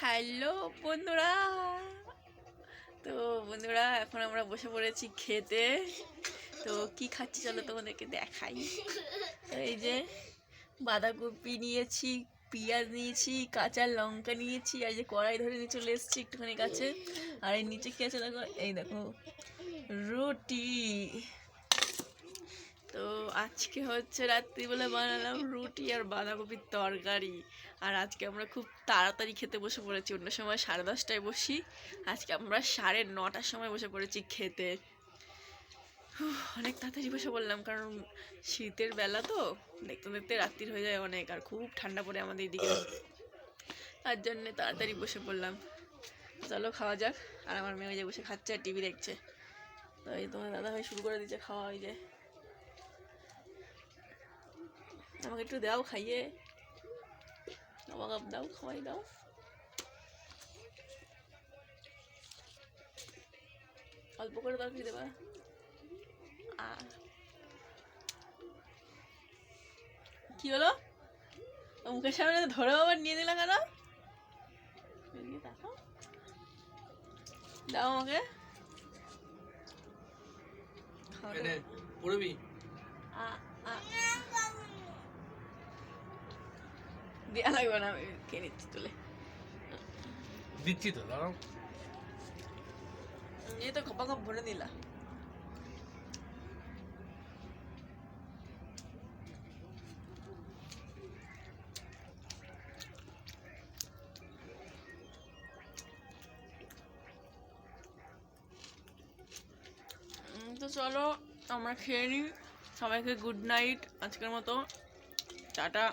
Hello বন্ধুরা। তো বন্ধুরা, এখন আমরা বসে পড়েছি খেতে। তো কি খাচ্ছি চলো তোমাদেরকে দেখাই। তো এই যে বাঁধাকপি নিয়েছি, পেঁয়াজ নিয়েছি, কাঁচা লঙ্কা নিয়েছি, আর যে কড়াই ধরে নিয়ে চলে এসেছি একটুখানি কাছে। আর এই নিচে কি আছে দেখো? এই দেখো, রুটি। আজকে হচ্ছে রাত্রিবেলা বানালাম রুটি আর বাঁধাকপির তরকারি। আর আজকে আমরা খুব তাড়াতাড়ি খেতে বসে পড়েছি। অন্য সময় সাড়ে দশটায় বসি। আজকে আমরা সাড়ে নটার সময় বসে পড়েছি খেতে। অনেক তাড়াতাড়ি বসে পড়লাম কারণ শীতের বেলা তো দেখতে দেখতে রাত্রির হয়ে যায় অনেক আর খুব ঠান্ডা পড়ে আমাদের এদিকে। তার জন্যে তাড়াতাড়ি বসে পড়লাম। চলো খাওয়া যাক। আর আমার মেয়ে যে বসে খাচ্ছে আর টিভি দেখছে। তো এই তোমার দাদা ভাই শুরু করে দিচ্ছে খাওয়া, ওই যে। আমাকে একটু দাও খাইয়ে। আমাকে দাও খাওয়াই দাও। অল্প করে দাও কি দেবা। কি হলো? মুখের সামনে ধরে আবার নিয়ে দিলাম কেন? দাও আমাকে। পড়বি? আ আ। দেওয়া লাগবে না আমি খেয়ে নিচ্ছি তুলে দিচ্ছি তো দাঁড়াও এই তো খপা খপ ভরে দিলা উম, তো চলো আমরা খেয়ে নিই সবাইকে গুড নাইট আজকের মতো টাটা